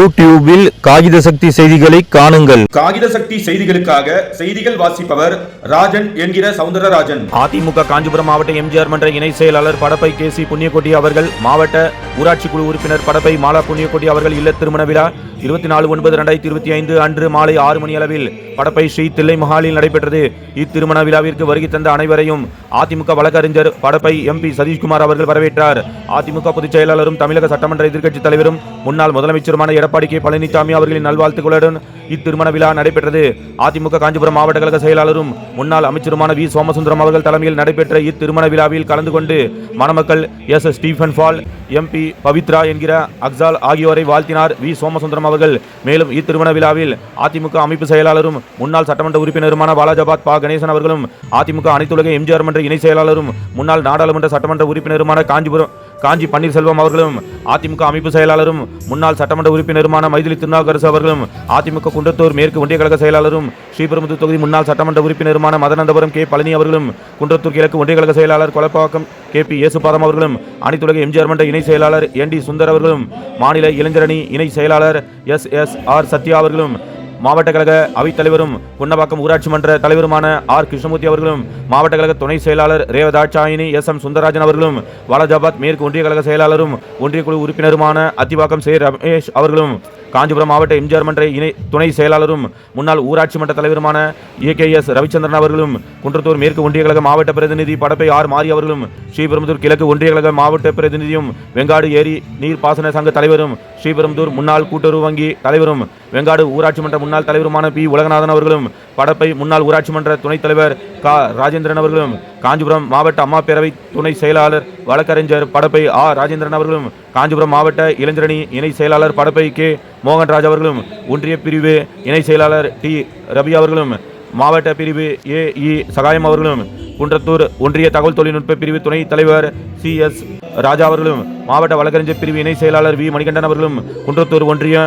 யூடியூபில் காகித சக்தி செய்திகளை காணுங்கள். காகித சக்தி செய்திகளுக்காக செய்திகள் வாசிப்பவர் ராஜன் என்கிற சவுந்தரராஜன். அதிமுக காஞ்சிபுரம் மாவட்ட எம்ஜிஆர் மன்ற இணை செயலாளர் படப்பை கே சி புண்ணியக்கோட்டி அவர்கள் மாவட்ட ஊராட்சி குழு உறுப்பினர் படப்பை மாலா புண்ணியக்கோட்டி அவர்கள் இல்ல திருமண விழா இருபத்தி நாலு ஒன்பது ரெண்டாயிரத்தி இருபத்தி ஐந்து அன்று மாலை ஆறு மணி அளவில் படப்பை ஸ்ரீ தில்லை மஹாலில் நடைபெற்றது. இத்திருமண விழாவிற்கு வருகை தந்த அனைவரையும் அதிமுக வழக்கறிஞர் படப்பை எம்பி சதீஷ்குமார் அவர்கள் வரவேற்றார். அதிமுக பொதுச் செயலாளரும் தமிழக சட்டமன்ற எதிர்க்கட்சித் தலைவரும் முன்னாள் முதலமைச்சருமான எடப்பாடி கே. பழனிசாமி அவர்களின் நல்வாழ்த்துக்களுடன் இத்திருமண விழா நடைபெற்றது. அதிமுக காஞ்சிபுரம் மாவட்ட கழக செயலாளரும் முன்னாள் அமைச்சருமான வி. சோமசுந்தரம் அவர்கள் தலைமையில் நடைபெற்ற இத்திருமண விழாவில் கலந்து கொண்டு மணமக்கள் S. Stephen Paul M B Pavithra என்கிற அக்சால் ஆகியோரை வாழ்த்தினார் வி. சோமசுந்தரம் அவர்கள். மேலும் இத்திருமண விழாவில் அதிமுக அமைப்பு செயலாளரும் முன்னாள் சட்டமன்ற உறுப்பினருமான பாலாஜாபாத் பா. கணேசன் அவர்களும் அதிமுக அனைத்துலக எம்ஜிஆர் மன்ற இணை செயலாளரும் முன்னாள் நாடாளுமன்ற சட்டமன்ற உறுப்பினருமான காஞ்சிபுரம் காஞ்சி பன்னீர்செல்வம் அவர்களும் அதிமுக அமைப்பு செயலாளரும் முன்னாள் சட்டமன்ற உறுப்பினருமான மைதிலி திருநாவுக்கரசு அவர்களும் அதிமுக குன்றத்தூர் மேற்கு ஒன்றிய கழக செயலாளரும் ஸ்ரீபெரும்புதூர் தொகுதி முன்னாள் சட்டமன்ற உறுப்பினருமான மதனந்தபுரம் கே பழனி அவர்களும் குன்றத்தூர் கிழக்கு ஒன்றிய கழக செயலாளர் கொலப்பாக்கம் கே பி இயேசுபாதம் அவர்களும் அனைத்துலக எம்ஜிஆர் மன்ற இணை செயலாளர் என் டி சுந்தர் அவர்களும் மாநில இளைஞரணி இணை செயலாளர் எஸ் எஸ் ஆர் சத்யா அவர்களும் மாவட்ட கழக அவைத்தலைவரும் குன்னபாக்கம் ஊராட்சி மன்ற தலைவருமான ஆர். கிருஷ்ணமூர்த்தி அவர்களும் மாவட்ட கழக துணை செயலாளர் ரேவதாட்சாயினி எஸ். எம். சுந்தரராஜன் அவர்களும் வாலாஜாபாத் மேற்கு ஒன்றிய கழக செயலாளரும் ஒன்றிய குழு உறுப்பினருமான அத்திவாக்கம் சே. ரமேஷ் அவர்களும் காஞ்சிபுரம் மாவட்ட எம்ஜிஆர் மன்ற இணை துணை செயலாளரும் முன்னாள் ஊராட்சி மன்ற தலைவருமான ஏ கே எஸ் ரவிச்சந்திரன் அவர்களும் குன்றத்தூர் மேற்கு ஒன்றிய கழக மாவட்ட பிரதிநிதி படப்பை ஆர் மாரி அவர்களும் ஸ்ரீபெரும்புதூர் கிழக்கு ஒன்றிய கழக மாவட்ட பிரதிநிதியும் வெங்காடு ஏரி நீர்ப்பாசன சங்க தலைவரும் ஸ்ரீபெரும்புதூர் முன்னாள் கூட்டுறவு வங்கி தலைவரும் வெங்காடு ஊராட்சி மன்ற முன்னாள் தலைவருமான பி உலகநாதன் அவர்களும் படப்பை முன்னாள் ஊராட்சி மன்ற துணைத் தலைவர் கா ராஜேந்திரன் அவர்களும் காஞ்சிபுரம் மாவட்ட அம்மா பேரவை துணை செயலாளர் வழக்கறிஞர் படப்பை ஆ ராஜேந்திரன் அவர்களும் காஞ்சிபுரம் மாவட்ட இளைஞரணி இணை செயலாளர் படப்பை கே மோகன்ராஜ் அவர்களும் ஒன்றிய பிரிவு இணை செயலாளர் டி ரவி அவர்களும் மாவட்ட பிரிவு ஏ இ சகாயம் அவர்களும் குன்றத்தூர் ஒன்றிய தகவல் தொழில்நுட்ப பிரிவு துணைத் தலைவர் சி எஸ் ராஜா அவர்களும் மாவட்ட வழக்கறிஞர் பிரிவு இணை செயலாளர் வி மணிகண்டன் அவர்களும் குன்றத்தூர் ஒன்றிய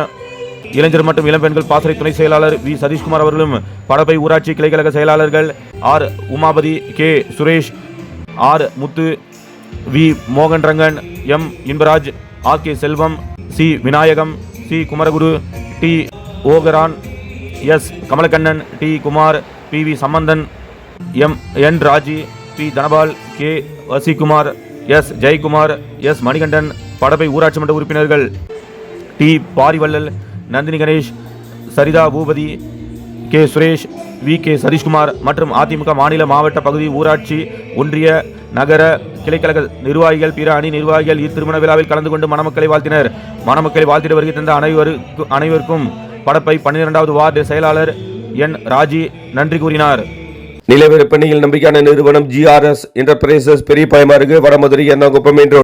இளைஞர் மற்றும் இளம்பெண்கள் பாசறை துணை செயலாளர் வி சதீஷ்குமார் அவர்களும் படப்பை ஊராட்சி கிளைக்கழக செயலாளர்கள் R Umapathi K Suresh R Muthu V மோகன் Rangan M Inbaraj R K Selvam C Vinayagam C. Kumaraguru T. Ogaran S. Kamalakannan T. Kumar P. V. Sambandhan M. N. Raji P. Dhanapal K. Vasikumar S. Jayakumar S. Manikandan Padappai ஊராட்சி மன்ற உறுப்பினர்கள் T. Parivallal Nandini Ganesh Saritha Boopathi K Suresh V K Sathishkumar மற்றும் அதிமுக மாநில மாவட்ட பகுதி ஊராட்சி ஒன்றிய நகர கிளைக்கழக நிர்வாகிகள் பிற அணி நிர்வாகிகள் இத்திருமண விழாவில் கலந்து கொண்டு மணமக்களை வாழ்த்தினர். மணமக்களை வாழ்த்திட வருகை தந்த அனைவருக்கும் அனைவருக்கும் படப்பை பன்னிரெண்டாவது வார்டு செயலாளர் என் ராஜி நன்றி கூறினார். நிலவிற்பனையில் நம்பிக்கையான நிறுவனம் ஜிஆர்எஸ் என்டர்பிரைசஸ் பெரிய பயமாறுகு வடமதுரை குப்பம் என்று